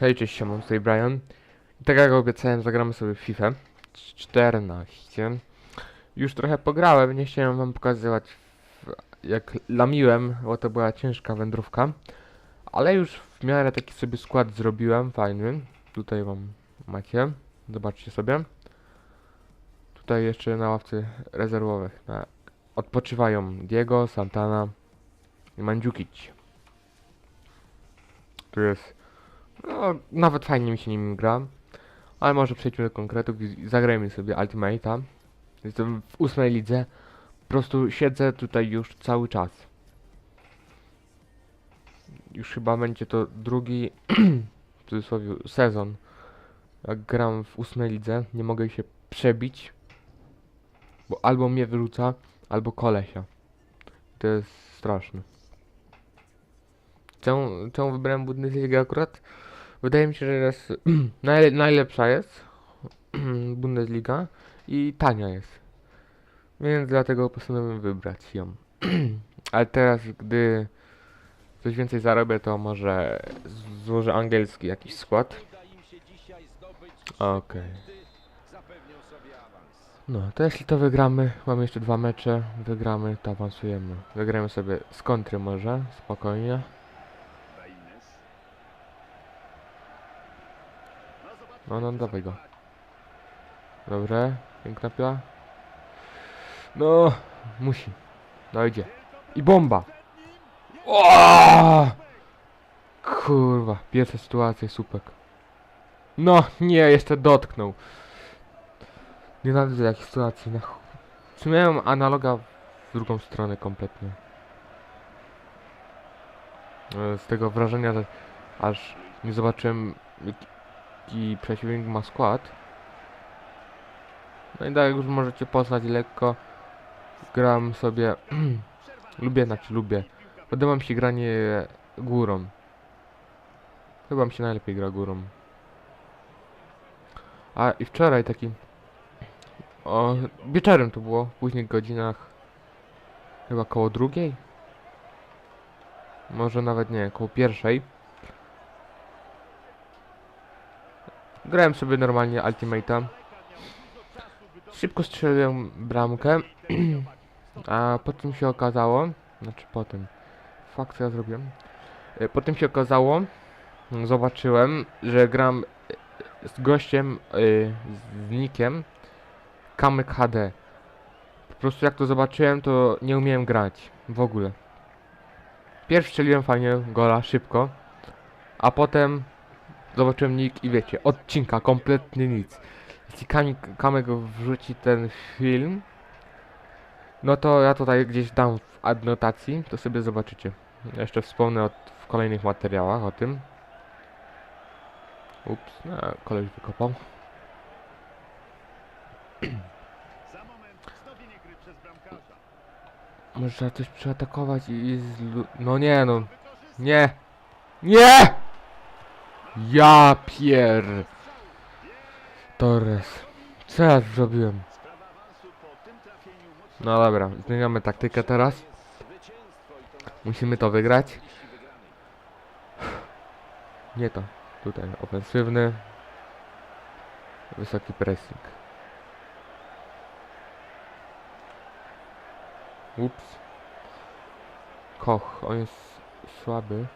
Hej, cześć, siemon, tutaj Brian. I tak jak obiecałem, zagramy sobie FIFA 14. Już trochę pograłem, nie chciałem wam pokazywać jak lamiłem, bo to była ciężka wędrówka. Ale już w miarę taki sobie skład zrobiłem, fajny. Tutaj wam macie, zobaczcie sobie. Tutaj jeszcze na ławce rezerwowych na, odpoczywają Diego, Santana i Mandzukic. Tu jest no, nawet fajnie mi się nim gra. Ale może przejdźmy do konkretów i zagrajmy sobie Ultimate'a. Jestem w ósmej lidze. Po prostu siedzę tutaj już cały czas. Już chyba będzie to drugi, w cudzysłowie, sezon. Jak gram w ósmej lidze, nie mogę się przebić. Bo albo mnie wyrzuca, albo kolesia. To jest straszne. Czemu, czemu wybrałem Bundesligę akurat? Wydaje mi się, że jest najle najlepsza jest Bundesliga i tania jest. Więc dlatego postanowiłem wybrać ją. Ale teraz, gdy coś więcej zarobię, to może złożę angielski jakiś skład. Okej. No, to jeśli to wygramy, mamy jeszcze dwa mecze, wygramy, to awansujemy. Wygramy sobie z kontry może, spokojnie. No, no, dawaj go. Dobrze, piękna piła. No, musi. Dojdzie. I bomba! O! Kurwa, pierwsza sytuacja, słupek. No, nie, jeszcze dotknął. Nienawidzę takich sytuacji. Na miałem analoga w drugą stronę kompletnie. E, Z tego wrażenia, że aż nie zobaczyłem jaki- przeciwnik ma skład. No i tak jak już możecie poznać lekko, gram sobie, lubię, znaczy lubię, podoba się granie górą. Chyba mi się najlepiej gra górą. A i wczoraj taki, o, wieczorem to było, w późnych godzinach, chyba koło drugiej? Może nawet nie, koło pierwszej. Grałem sobie normalnie Ultimate'a. Szybko strzeliłem bramkę. A potem się okazało... Znaczy potem... Fakt co ja zrobiłem? E, Potem się okazało... Zobaczyłem, że gram e, z gościem, e, z nikiem Kamek HD. Po prostu jak to zobaczyłem, to nie umiałem grać. W ogóle. Pierwszy strzeliłem fajnie gola, szybko. A potem zobaczyłem nick i wiecie, odcinka, kompletnie nic. Jeśli Kamik, Kamek wrzuci ten film, no to ja tutaj gdzieś dam w adnotacji, to sobie zobaczycie. Jeszcze wspomnę o, w kolejnych materiałach o tym. Ups, no, koleś wykopał. Może trzeba coś przeatakować i, i. No nie no. Nie! Nie! Ja pier... Torres. Co ja zrobiłem? No dobra, zmieniamy taktykę teraz. Musimy to wygrać. Nie to. Tutaj ofensywny. Wysoki pressing. Ups. Koch, on jest słaby.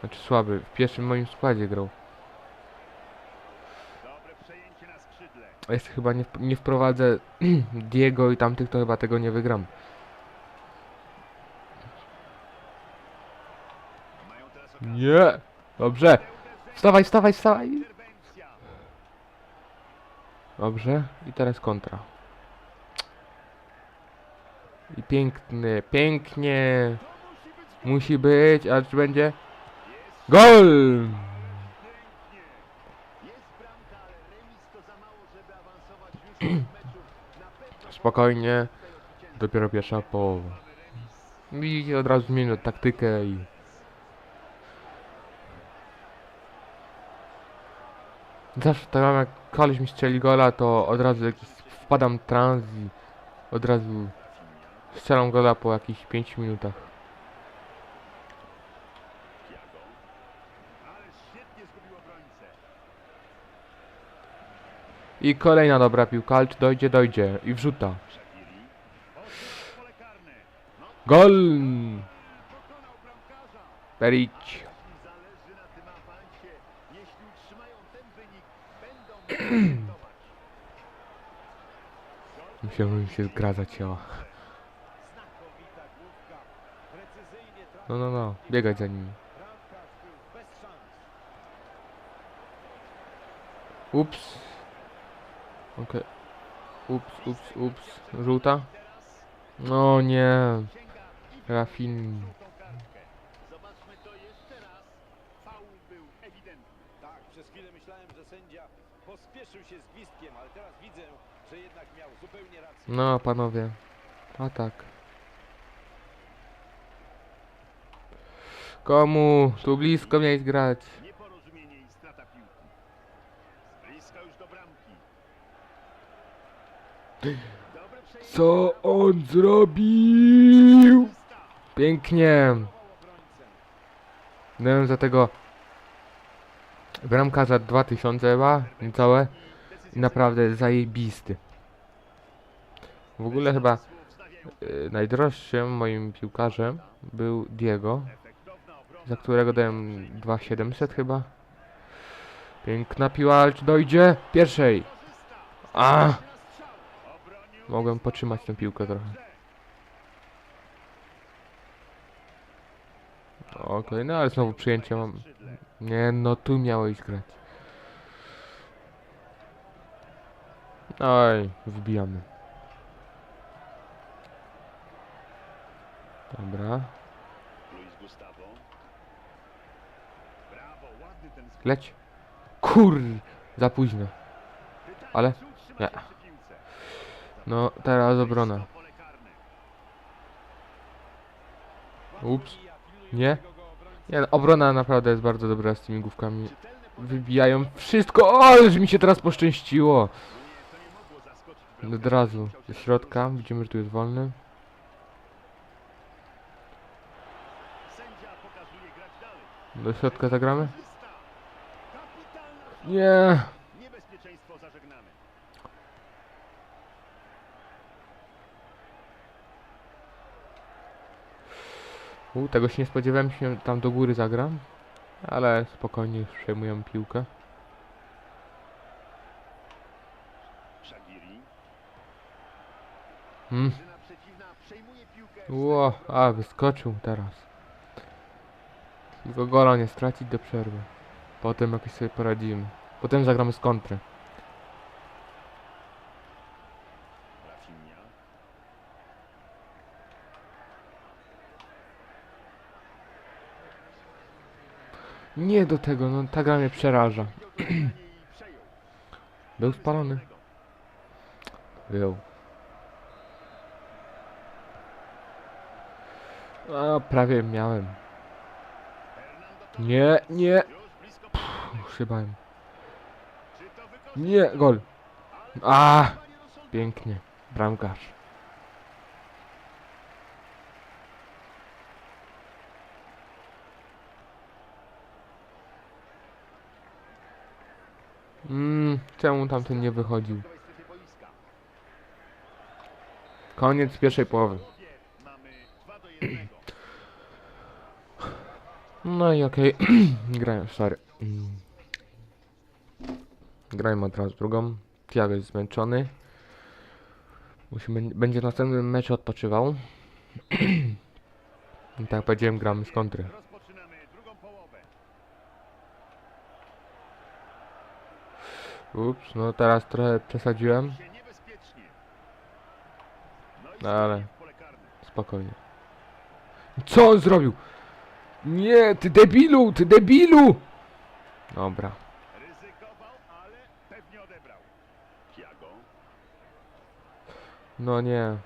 Znaczy słaby. W pierwszym moim składzie grał. A jeszcze chyba nie, nie wprowadzę Diego i tamtych, to chyba tego nie wygram. Nie! Dobrze! Wstawaj, wstawaj, wstawaj! Dobrze, i teraz kontra. I piękny, pięknie! Musi być, a czy będzie? GOL! Spokojnie, dopiero pierwsza połowa. Widzicie, od razu zmienię taktykę i... Zawsze tak mam, jak koleś mi strzeli gola, to od razu jakiś wpadam w trans i od razu strzelam gola po jakichś 5 minutach. I kolejna dobra piłka, dojdzie, dojdzie. I wrzuta. Gol! Perić. Musiałem się. Precyzyjnie trafił. No, no, no. Biegać za nimi. Ups. Okej. Ups, ups, ups. Żółta? No nie. Rafin. Zobaczmy to jeszcze raz. Faul był ewidentny. Tak, przez chwilę myślałem, że sędzia pospieszył się z gwizdkiem, ale teraz widzę, że jednak miał zupełnie rację. No, panowie. A tak. Komu? Tu blisko miałeś grać. Nieporozumienie i strata piłki. Już do bramki. Co on zrobił? Pięknie. Dałem za tego bramkarza 2000 chyba, niecałe. Naprawdę zajebisty. W ogóle chyba Słów stawiają. y, najdroższym moim piłkarzem był Diego, za którego dałem 2700 chyba. Piękna piła, ale czy dojdzie? Pierwszej. A! Mogłem potrzymać tę piłkę trochę. Okej, no ale znowu przyjęcie mam. Nie, no tu miałeś grać. Oj, wbijamy. Dobra. Leć. Kur... Za późno. Ale- nie. No, teraz obrona. Ups. Nie. Nie, no, obrona naprawdę jest bardzo dobra z tymi główkami. Wybijają wszystko. O, ależ mi się teraz poszczęściło. Od razu. Do środka. Widzimy, że tu jest wolny. Do środka zagramy? Nie. U, tego się nie spodziewałem, się tam do góry zagram. Ale spokojnie przejmują piłkę. Hmm. Ło, a wyskoczył teraz. Tylko gola nie stracić do przerwy. Potem jakoś sobie poradzimy. Potem zagramy z kontry. Nie do tego, no ta gra mnie przeraża. Był spalony. Był. A, prawie miałem. Nie, nie. Wykorzy- Nie, gol. A, pięknie. Bramkarz. Mmm, czemu tamten nie wychodził? Koniec pierwszej połowy. Mamy 2 do 1. No i okej, sorry. Mm. Grajmy od razu drugą. Tiago jest zmęczony. Musimy, będzie w następnym meczu odpoczywał. I tak jak powiedziałem, gramy z kontry. Ups, no teraz trochę przesadziłem. No ale-. Spokojnie. Co on zrobił? Nie, ty debilu, ty debilu! Dobra. No nie.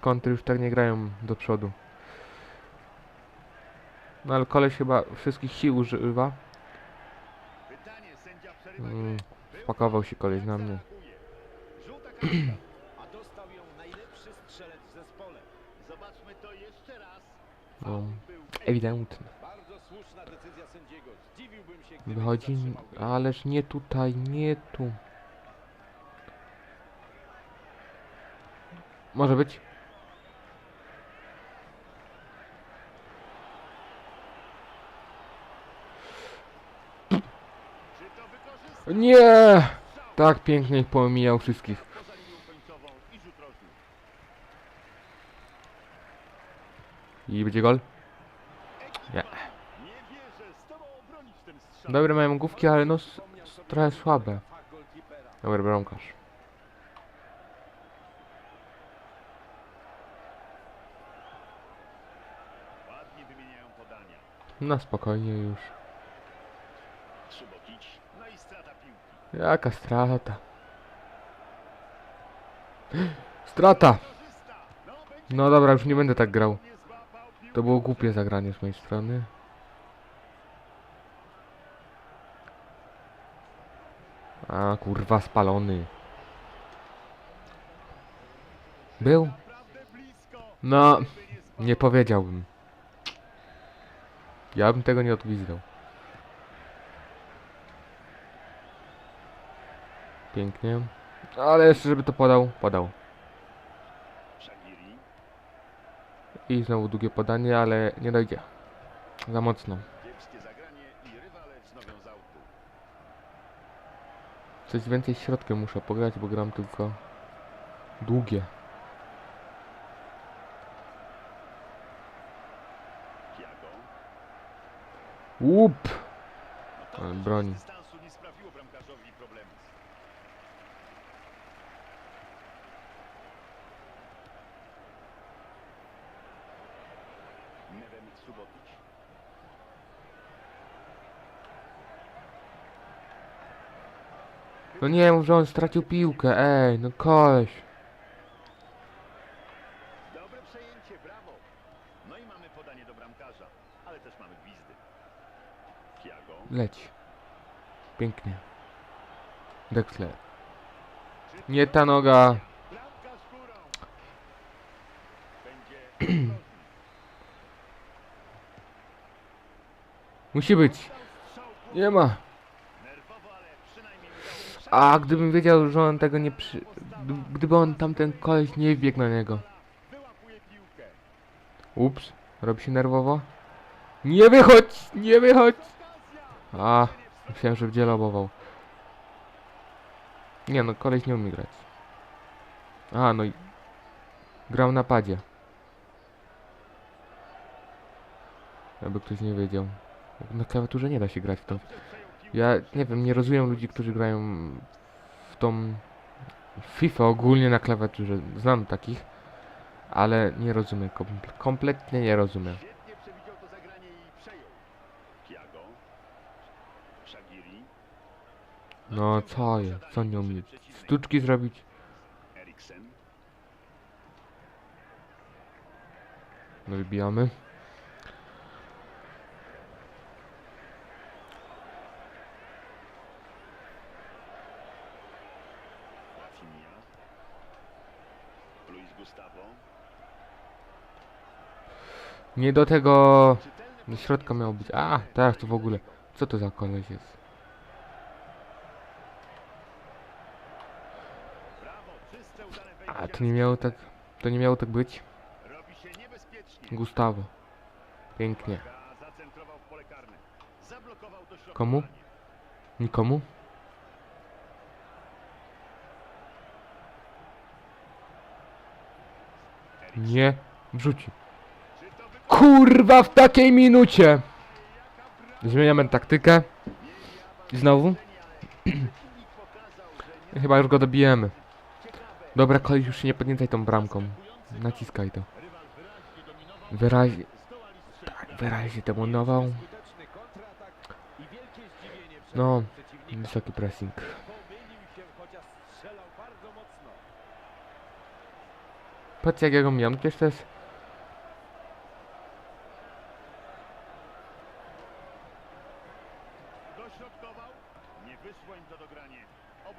Kontry już tak nie grają do przodu. No ale koleś chyba wszystkich sił używa. Pytanie, sędzia przerywa Mm, spakował się koleś na mnie. No, ewidentnie. Wychodzi, ależ nie tutaj, nie tu. Może być. Nie! Tak pięknie pomijał wszystkich. I będzie gol. Nie. Dobre mają główki, ale no trochę słabe. Dobry bramkarz. Na spokojnie już. Subotić. No i strata piłki. Jaka strata. Strata! No, dobra, już nie będę tak grał. To było głupie zagranie z mojej strony. A kurwa spalony. Był? No, nie powiedziałbym. Ja bym tego nie odgwizdał. Pięknie. Ale jeszcze żeby to podał, podał. I znowu długie podanie, ale nie dojdzie. Za mocno. Coś więcej środkiem muszę pograć, bo gram tylko długie. Łup! Broni. No nie mów, że on stracił piłkę, ej, no koleś. Dobre przejęcie, brawo. No i mamy podanie do bramkarza, ale też mamy gwizdy. Thiago. Leć. Pięknie. Dexler. Nie ta noga. Musi być. Nie ma. nerwowo, ale przynajmniej udało się A gdybym wiedział, że on tego nie przy... gdy- Gdyby on tamten koleś nie wbiegł na niego. Ups. Robi się nerwowo. Nie wychodź! Nie wychodź! A, myślałem, że będzie lobował. Nie no, koleś nie umie grać. A, no i... Grał na padzie. Jakby ktoś nie wiedział. Na klawiaturze nie da się grać w to. Ja nie wiem, nie rozumiem ludzi, którzy grają w tą FIFA ogólnie na klawiaturze. Znam takich, ale nie rozumiem. komple- Kompletnie nie rozumiem. No co jest? Co nie umie? Sztuczki zrobić? No wybijamy. Nie do tego... Do środka miało być. A, teraz to w ogóle. Co to za koleś jest? A, to nie miało tak... To nie miało tak być? Gustawo. Pięknie. Komu? Nikomu? Nie. Wrzuci. Kurwa w takiej minucie! Zmieniamy taktykę. I znowu? Chyba już go dobijemy. Dobra, koleś już się nie podniecaj tą bramką. Naciskaj to. Wyraźnie Tak, wyraźnie przed No, wysoki pressing. Patrz jak ja go przecież to jest...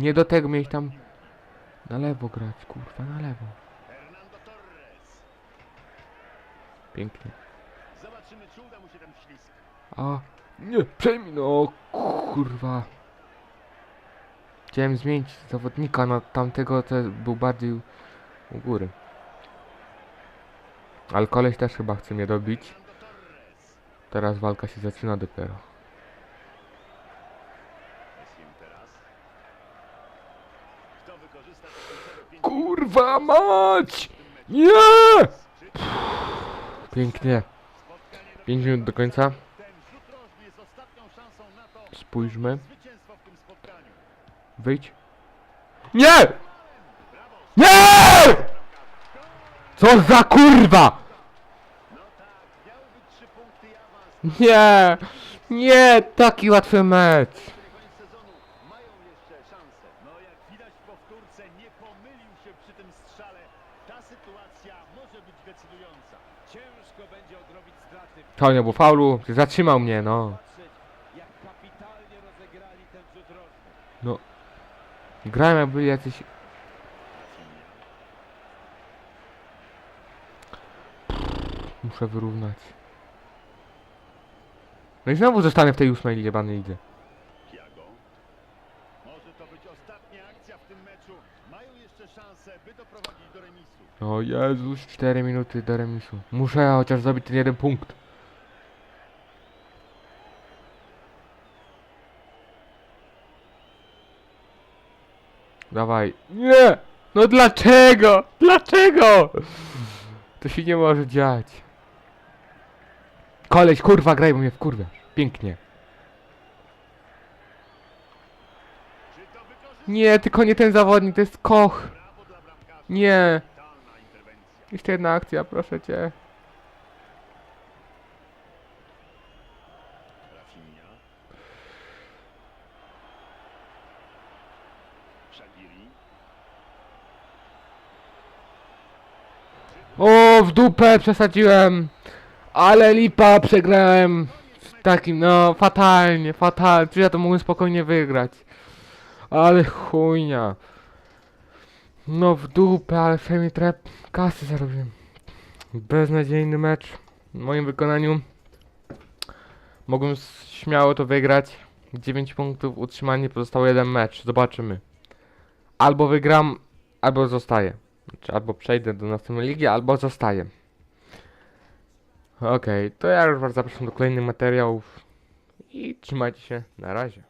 Nie do tego mieć tam... Na lewo grać, kurwa, na lewo. Pięknie. Zobaczymy, czy uda mu się ten ślisk. A, nie, przejmij, no kurwa. Chciałem zmienić zawodnika na tamtego, to był bardziej u góry. Ale koleś też chyba chce mnie dobić. Teraz walka się zaczyna dopiero. Kurwa mać! Nie! Pięknie. 5 minut do końca. Spójrzmy. Wyjdź. Nie! Nie! Co za kurwa! Nie! Nie! Taki łatwy mecz. Na koniec sezonu mają jeszcze szansę. No jak widać w powtórce, nie pomylił się przy tym strzale. Ta sytuacja może być decydująca. Ciężko będzie odrobić straty. To nie było faulu. Zatrzymał mnie, no. No. Grałem jak byli jacyś... Muszę wyrównać. No i znowu zostanę w tej ósmej jebanej lidze. O Jezus, 4 minuty do remisu. Muszę chociaż zrobić ten jeden punkt. Dawaj. Nie! No dlaczego? Dlaczego? To się nie może dziać. Koleś, kurwa, graj, bo mnie wkurwiasz. Pięknie. Nie, tylko nie ten zawodnik, to jest Koch. Nie. Jeszcze jedna akcja, proszę cię. O, w dupę przesadziłem. Ale lipa, przegrałem. Takim, no, fatalnie, fatalnie. Przecież ja to mogłem spokojnie wygrać. Ale chujnia. No w dupę, ale przynajmniej trochę kasy zarobiłem. Beznadziejny mecz w moim wykonaniu. Mogłem śmiało to wygrać. 9 punktów, utrzymanie, pozostało jeden mecz. Zobaczymy. Albo wygram, albo zostaję. Znaczy, albo przejdę do następnej ligi, albo zostaję. Okej, to ja już was zapraszam do kolejnych materiałów. I trzymajcie się, na razie.